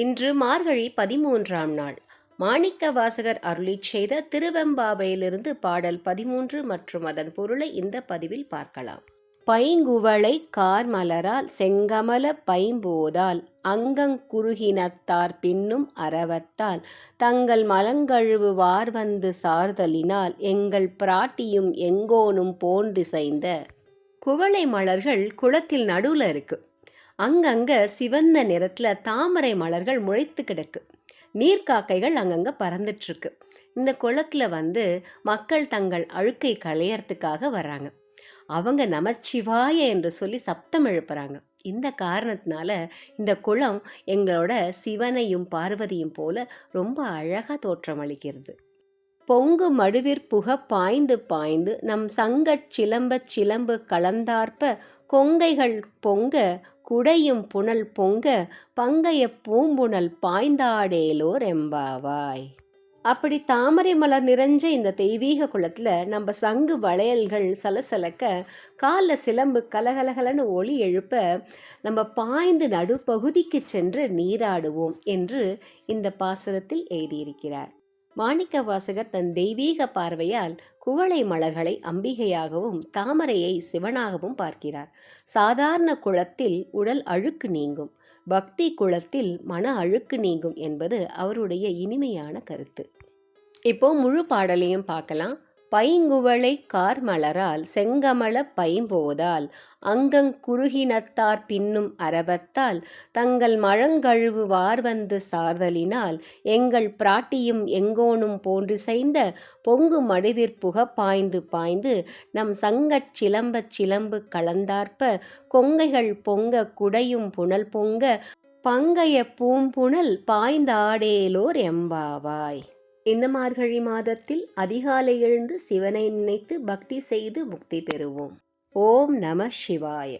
இன்று மார்கழி பதிமூன்றாம் நாள். மாணிக்க வாசகர் அருளிச் செய்த திருவெம்பாவையிலிருந்து பாடல் பதிமூன்று மற்றும் அதன் பொருளை இந்த பதிவில் பார்க்கலாம். பைங்குவளை கார்மலரால் செங்கமல பைம்போதால் அங்கங்குருகினத்தார் பின்னும் அரவத்தால் தங்கள் மலங்கழுவு வார்வந்து சார்தலினால் எங்கள் பிராட்டியும் எங்கோனும் போன்றிசைந்த குவளை மலர்கள் குளத்தில் நடுவில் இருக்கு. அங்கங்க சிவந்த நிறத்தில் தாமரை மலர்கள் முளைத்து கிடக்கு. நீர்க்காக்கைகள் அங்கங்கே பறந்துட்டுருக்கு இந்த குளத்தில் வந்து மக்கள் தங்கள் அழுக்கை களையறதுக்காக வர்றாங்க. அவங்க நமச்சிவாய என்று சொல்லி சப்தம் எழுப்புறாங்க. இந்த காரணத்தினால இந்த குளம் எங்களோட சிவனையும் பார்வதியும் போல ரொம்ப அழகாக தோற்றமளிக்கிறது பொங்கு மடுவிற் புக பாய்ந்து பாய்ந்து நம் சங்கச் சிலம்பச் சிலம்பு கலந்தார்ப்ப கொங்கைகள் பொங்க குடையும் புனல் பொங்க பங்கைய பூம்புணல் பாய்ந்தாடேலோர் எம்பாவாய். அப்படி தாமரை மலர் நிறைஞ்ச இந்த தெய்வீக குளத்தில் நம்ம சங்கு வளையல்கள் சலசலக்க காலில் சிலம்பு கலகலகலன்னு ஒளி எழுப்ப நம்ம பாய்ந்து நடுப்பகுதிக்கு சென்று நீராடுவோம் என்று இந்த பாசுரத்தில் எழுதியிருக்கிறார். மாணிக்க வாசகர் தன் தெய்வீக பார்வையால் குவளை மலர்களை அம்பிகையாகவும் தாமரையை சிவனாகவும் பார்க்கிறார். சாதாரண குளத்தில் உடல் அழுக்கு நீங்கும். பக்தி குளத்தில் மன அழுக்கு நீங்கும் என்பது அவருடைய இனிமையான கருத்து. இப்போ முழு பாடலையும் பார்க்கலாம். பைங்குவளை கார்மலரால் செங்கமல பைம்போதால் அங்கங் குறுகினத்தார் பின்னும் அரவத்தால் தங்கள் மழங்கழுவு வார்வந்து சார்தலினால் எங்கள் பிராட்டியும் எங்கோனும் போன்றிசைந்த பொங்கு மடுவிற்புக பாய்ந்து பாய்ந்து நம் சங்கச் சிலம்பச் சிலம்பு கலந்தார்ப்ப கொங்கைகள் பொங்க குடையும் புனல் பொங்க பங்கைய பூம்புணல் பாய்ந்தாடேலோர் எம்பாவாய். இந்த மார்கழி மாதத்தில் அதிகாலை எழுந்து சிவனை நினைத்து பக்தி செய்து முக்தி பெறுவோம். ஓம் நம சிவாய.